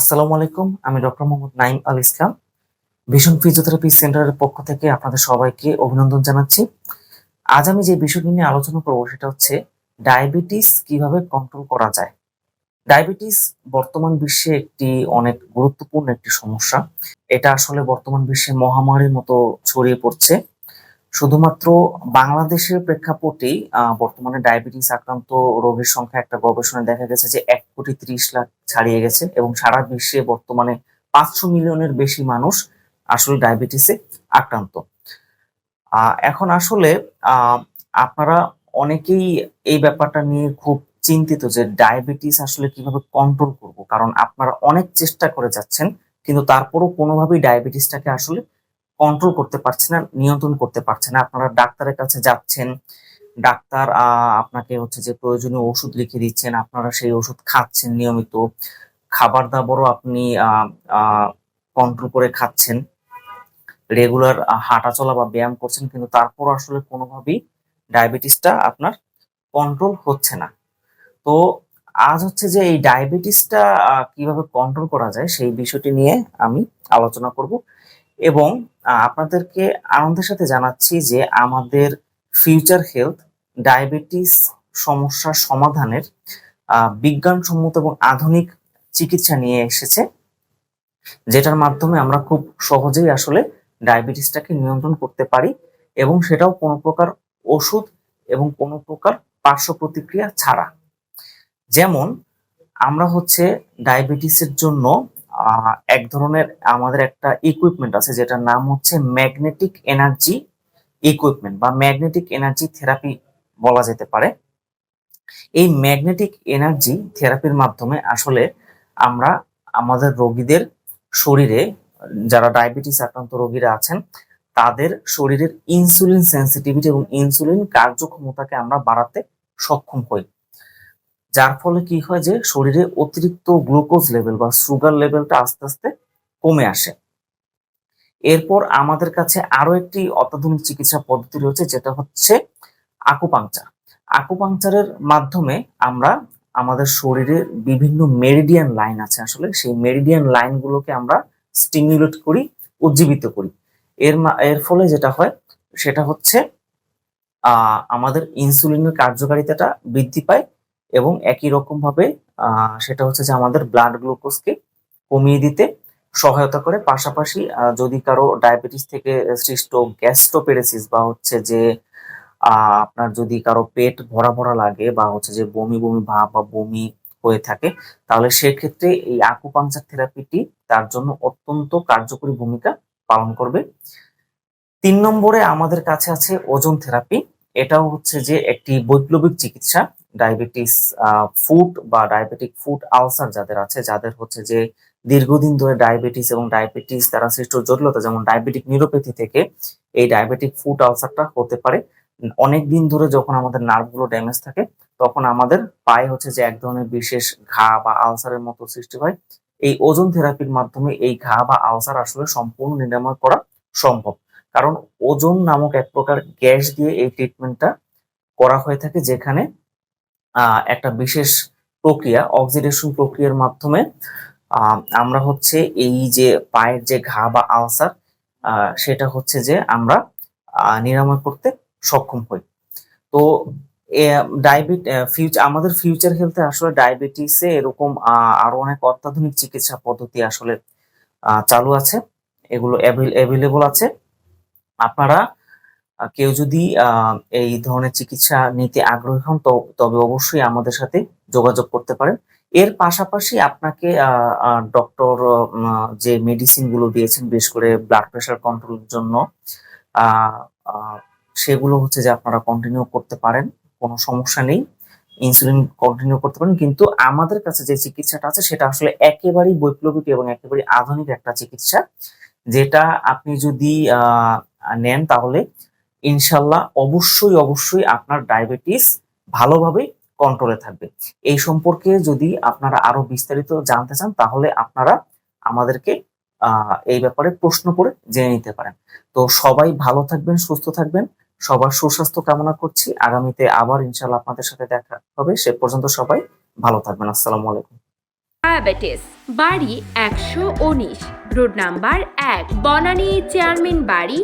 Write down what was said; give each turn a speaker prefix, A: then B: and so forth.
A: আসসালামু আলাইকুম, আমি ডক্টর মোহাম্মদ নাইম আল ইসলাম ভীষণ ফিজিওথেরাপি সেন্টারের পক্ষ থেকে আপনাদের সবাইকে অভিনন্দন জানাচ্ছি। আজ আমি যে বিষয়টি নিয়ে আলোচনা করব সেটা হচ্ছে ডায়াবেটিস কীভাবে কন্ট্রোল করা যায়। ডায়াবেটিস বর্তমান বিশ্বে একটি অনেক গুরুত্বপূর্ণ একটি সমস্যা। এটা আসলে বর্তমান বিশ্বে মহামারীর মতো ছড়িয়ে পড়ছে। শুধুমাত্র বাংলাদেশের প্রেক্ষাপটেই বর্তমানে ডায়াবেটিস আক্রান্ত রোগীর সংখ্যা একটা গবেষণায় দেখা গেছে যে এক কোটি ত্রিশ লাখ ছাড়িয়ে গেছে এবং সারা বিশ্বে বর্তমানে পাঁচশো মিলিয়নের বেশি মানুষ আসলে ডায়াবেটিসে আক্রান্ত। এখন আসলে আপনারা অনেকেই এই ব্যাপারটা নিয়ে খুব চিন্তিত যে ডায়াবেটিস আসলে কীভাবে কন্ট্রোল করব, কারণ আপনারা অনেক চেষ্টা করে যাচ্ছেন, কিন্তু তারপরও কোনোভাবেই ডায়াবেটিসটাকে আসলে কন্ট্রোল করতে পারছে না, নিয়ন্ত্রণ করতে পারছে না। আপনারা ডাক্তারের কাছে যাচ্ছেন ডাক্তার আপনাকে হচ্ছে যে প্রয়োজনীয় ওষুধ লিখে দিচ্ছেন, আপনারা সেই ওষুধ খাচ্ছেন নিয়মিত। খাবার দাবারও আপনি কন্ট্রোল করে খাচ্ছেন। রেগুলার হাঁটা চলা বা ব্যায়াম করছেন, কিন্তু তারপর আসলে কোনোভাবেই ডায়াবেটিসটা আপনার কন্ট্রোল হচ্ছে না। তো আজ হচ্ছে যে এই ডায়াবেটিসটা কীভাবে কন্ট্রোল করা যায় সেই বিষয়টি নিয়ে আমি আলোচনা করব। এবং আপনাদেরকে আনন্দের সাথে জানাচ্ছি যে আমাদের ফিউচার হেলথ ডায়াবেটিস সমস্যার সমাধানের বিজ্ঞানসম্মত এবং আধুনিক চিকিৎসা নিয়ে এসেছে, যেটার মাধ্যমে আমরা খুব সহজেই আসলে ডায়াবেটিসটাকে নিয়ন্ত্রণ করতে পারি এবং সেটাও কোনো প্রকার ওষুধ এবং কোনো প্রকার পার্শ্ব প্রতিক্রিয়া ছাড়া। যেমন, আমরা হচ্ছে ডায়াবেটিসের জন্য এক ধরনের আমাদের একটা ইকুইপমেন্ট আছে যেটার নাম হচ্ছে ম্যাগনেটিক এনার্জি ইকুইপমেন্ট বা ম্যাগনেটিক এনার্জি থেরাপি বলা যেতে পারে। এই ম্যাগনেটিক এনার্জি থেরাপির মাধ্যমে আসলে আমরা আমাদের রোগীদের শরীরে, যারা ডায়াবেটিস আক্রান্ত রোগীরা আছেন, তাদের শরীরের ইনসুলিন সেন্সিটিভিটি এবং ইনসুলিন কার্যক্ষমতাকে আমরা বাড়াতে সক্ষম হই যার ফলে কি হয় যে, শরীরে অতিরিক্ত গ্লুকোজ লেভেল বা সুগার লেভেলটা আস্তে আস্তে কমে আসে। এরপর আমাদের কাছে আরও একটি অত্যাধুনিক চিকিৎসা পদ্ধতি রয়েছে, যেটা হচ্ছে আকুপাংচার আকুপাংচারের মাধ্যমে আমরা আমাদের শরীরের বিভিন্ন মেরিডিয়ান লাইন আছে আসলে, সেই মেরিডিয়ান লাইনগুলোকে আমরা স্টিমুলেট করি, উজ্জীবিত করি। এর এর ফলে যেটা হয়, সেটা হচ্ছে আমাদের ইনসুলিনের কার্যকারিতাটা বৃদ্ধি পায় এবং একই রকম ভাবে সেটা হচ্ছে যে আমাদের ব্লাড গ্লুকোজকে কমিয়ে দিতে সহায়তা করে। পাশাপাশি যদি কারও ডায়াবেটিস থেকে সৃষ্ট গ্যাস্ট্রোপেরেসিস বা হচ্ছে যে আপনার যদি কারও পেট ভরা ভরা লাগে বা হচ্ছে যে বমি বমি ভাব বা বমি হয়ে থাকে, তাহলে সেক্ষেত্রে এই আকুপাংচার থেরাপিটি তার জন্য অত্যন্ত কার্যকরী ভূমিকা পালন করবে। তিন নম্বরে আমাদের কাছে আছে ওজন থেরাপি এটাও হচ্ছে যে একটি বৈপ্লবিক চিকিৎসা ডায়াবেটিস ফুড বা ডায়াবেটিক ফুড আলসার যাদের আছে, যাদের হচ্ছে যে দীর্ঘদিন ধরে ডায়াবেটিস এবং ডায়াবেটিস দ্বারা সৃষ্ট জটিলতা, যেমন ডায়াবেটিক নিউরোপ্যাথি থেকে এই ডায়াবেটিক ফুড আলসারটা হতে পারে। অনেক দিন ধরে যখন আমাদের নার্ভগুলো ড্যামেজ থাকে, তখন আমাদের পায়ে হচ্ছে যে এক ধরনের বিশেষ ঘা বা আলসারের মতো সৃষ্টি হয়। এই ওজন থেরাপির মাধ্যমে এই ঘা বা আলসার আসলে সম্পূর্ণ নিরাময় করা সম্ভব। কারণ ওজন নামক এক প্রকার গ্যাস দিয়ে এই ট্রিটমেন্টটা করা হয়ে থাকে, যেখানে একটা বিশেষ প্রক্রিয়া অক্সিডেশন প্রক্রিয়ার মাধ্যমে আমরা হচ্ছে এই যে পায়ের যে ঘা বা আলসার সেটা হচ্ছে যে আমরা নিরাময় করতে সক্ষম হই। তো ডায়াবেট আমাদের ফিউচার হেলথে আসলে ডায়াবেটিসে এরকম আরও অনেক অত্যাধুনিক চিকিৎসা পদ্ধতি আসলে চালু আছে। এগুলো অ্যাভেলেবল আছে। আপনারা কেউ যদি এই ধরনের চিকিৎসা নিতে আগ্রহী হন তবে অবশ্যই আমাদের সাথে যোগাযোগ করতে পারেন। এর পাশাপাশি আপনাকে ডক্টর যে মেডিসিনগুলো দিয়েছেন, বিশেষ করে ব্লাড প্রেশার কন্ট্রোলের জন্য সেগুলো হচ্ছে যে আপনারা কন্টিনিউ করতে পারেন, কোনো সমস্যা নেই। ইনসুলিন কন্টিনিউ করতে পারেন, কিন্তু আমাদের কাছে যে চিকিৎসাটা আছে, সেটা আসলে একেবারেই বৈপ্লবিক এবং একেবারেই আধুনিক একটা চিকিৎসা, যেটা আপনি যদি নেন তাহলে ইনশাল্লাহ অবশ্যই অবশ্যই আপনার ডায়াবেটিস ভালোভাবে কন্ট্রোলে থাকবে। এই সম্পর্কে যদি আপনারা আরও বিস্তারিত জানতে চান, তাহলে আপনারা আমাদেরকে এই ব্যাপারে প্রশ্ন করে জেনে নিতে পারেন। তো সবাই ভালো থাকবেন, সুস্থ থাকবেন। সবার সুস্বাস্থ্য কামনা করছি। আগামীতে আবার ইনশাল্লাহ আপনাদের সাথে দেখা হবে। সে পর্যন্ত সবাই ভালো থাকবেন। আসসালামু আলাইকুম।
B: ডায়াবেটিস বাড়ি একশো উনিশ। রোড নাম্বার এক, বনানী চেয়ারম্যান বাড়ি